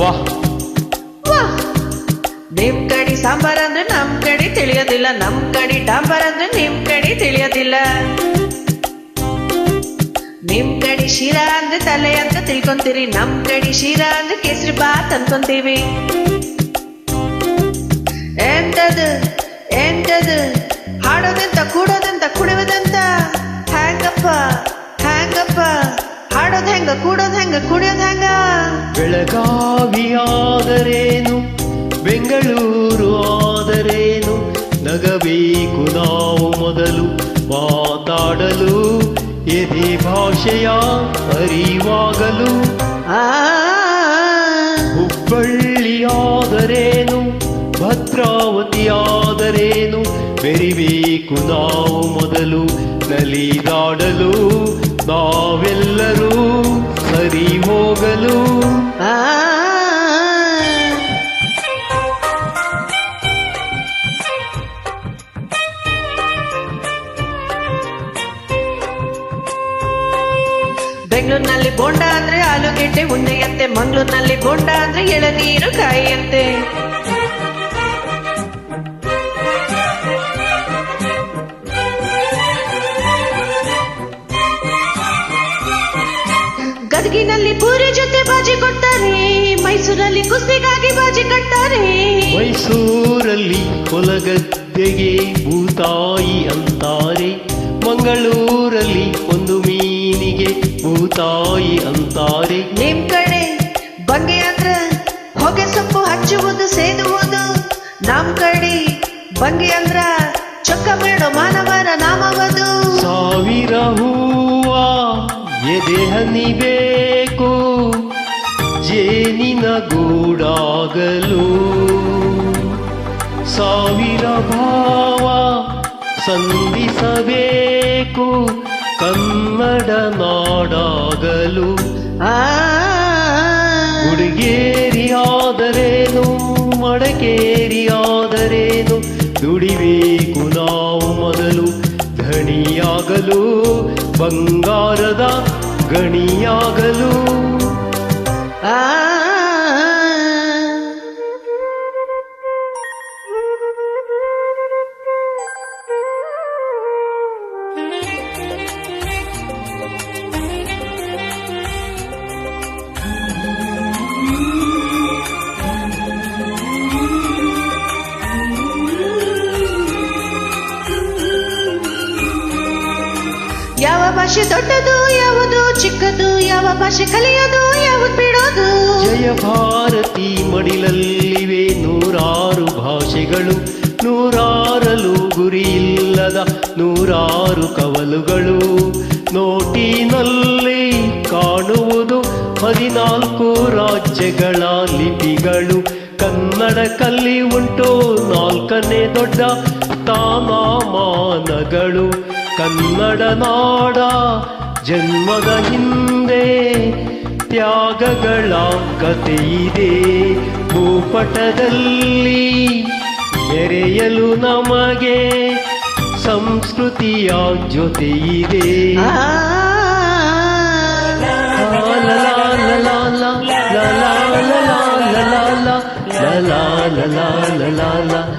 ವಾ ನಿಮ್ ಕಡಿ ಸಾಂಬಾರ್ ಅಂದ್ರೆ ನಮ್ ಕಡಿ ತಿಳಿಯೋದಿಲ್ಲ ನಮ್ ಕಡಿ ಡಾಂಬಾರ್ ಅಂದ್ರೆ ನಿಮ್ ಕಡಿ ತಿಳಿಯೋದಿಲ್ಲ ನಿಮ್ ಕಡಿ ಶಿರಾ ಅಂದ್ರೆ ತಲೆ ಅಂತ ತಿಳ್ಕೊಂತೀರಿ ನಮ್ ಕಡಿ ಶಿರಾ ಅಂದ್ರೆ ಕೇಸರಿ ಬಾತ್ ಅನ್ಕೊಂತೀವಿ ಎಂತದು ಎಂತದು ಹಾಡೋದಂತ ಕೂಡೋದಂತ ಕುಡಿಯೋದಂತ ಹ್ಯಾಂಗಪ್ಪ ಹ್ಯಾಂಗಪ್ಪ ಹಾಡೋದ್ ಹೆಂಗ ಕೂಡೋದ್ ಬೆಳಗಾವಿಯಾದರೇನು? ಬೆಂಗಳೂರು ಆದರೇನು? ನಗಬೇಕು ನಾವು ಮೊದಲು ಮಾತಾಡಲು ಎದೆ ಭಾಷೆಯ ಅರಿವಾಗಲು. ಹುಬ್ಬಳ್ಳಿಯಾದರೇನು? ಭದ್ರಾವತಿಯಾದರೇನು? ಬೆರಿಬೇಕು ನಾವು ಮೊದಲು ನಲಿದಾಡಲು ನಾವೆಲ್ಲರೂ ಸರಿ ಹೋಗಲು. ಬೆಂಗಳೂರಿನಲ್ಲಿ ಬೋಂಡ ಅಂದ್ರೆ ಆಲೂಗೆಡ್ಡೆ ಉಣ್ಣೆಯಂತೆ ಮಂಗಳೂರಿನಲ್ಲಿ ಬೋಂಡ ಅಂದ್ರೆ ಎಳನೀರು ಕಾಯಿಯಂತೆ. ಗದಗಿನಲ್ಲಿ ಪೂರಿ ಜೊತೆ ಬಾಜಿ ಕೊಡ್ತಾರೆ ಮೈಸೂರಲ್ಲಿ ಕುಸ್ತಿಗಾಗಿ ಬಾಜಿ ಕಟ್ತಾರೆ. ಮೈಸೂರಲ್ಲಿ ಕೊಲಗದ್ದೆಗೆ ಭೂತಾಯಿ ಅಂತಾರೆ ಮಂಗಳೂರಲ್ಲಿ ಒಂದು ಮೀನಿಗೆ ಭೂತಾಯಿ ಅಂತಾರೆ. ನಿಮ್ ಕಡೆ ಬಂಗೆ ಅಂದ್ರ ಹೊಗೆ ಸೊಪ್ಪು ಹಚ್ಚುವುದು ಸೇದುವುದು ನಮ್ ಕಡೆ ಬಂಗೆ ಅಂದ್ರ ಚೊಕ್ಕ ಬೇಡ ಮಾನವರ ನಾಮವದು. ಸಾವಿರ ಹೂವ ಎದೆ ಹನಿಬೇಕು ಗೂಡಾಗಲು ಸಾವಿರ ಭಾವ ಸಂಧಿಸಬೇಕು ಕನ್ನಡ ನಾಡಾಗಲು. ಹುಡುಗೇರಿಯಾದರೇನು ಮಡಕೇರಿಯಾದರೇನು ದುಡಿಬೇಕು ನಾವು ಮೊದಲು ಧಣಿಯಾಗಲು ಬಂಗಾರದ ಗಣಿಯಾಗಲು. ಯಾವ ಭಾಷೆ ದೊಡ್ಡದು, ಯಾವುದು ಚಿಕ್ಕದು, ಯಾವ ಭಾಷೆ ಕಲಿಯೋದು, ಯಾವುದು ಬಿಡೋದು? ಜಯ ಭಾರತಿ ಮಡಿಲಲ್ಲಿವೆ ನೂರಾರು ಭಾಷೆಗಳು ನೂರಾರಲು ಗುರಿಯಿಲ್ಲದ ನೂರಾರು ಕವಲುಗಳು. ನೋಟಿನಲ್ಲಿ ಕಾಣುವುದು ಹದಿನಾಲ್ಕು ರಾಜ್ಯಗಳ ಲಿಪಿಗಳು. ಕನ್ನಡ ಕಲ್ಲಿ ಉಂಟು ನಾಲ್ಕನೇ ದೊಡ್ಡ ಸ್ಥಾನಮಾನಗಳು ಕನ್ನಡ ನಾಡ ಜನ್ಮದ ಹಿಂದೆ ತ್ಯಾಗಗಳ ಕಥೆಯಿದೆ ಭೂಪಟದಲ್ಲಿ ಎರೆಯಲು ನಮಗೆ ಸಂಸ್ಕೃತಿಯ ಜೊತೆಯಿದೆ ಆ la la la la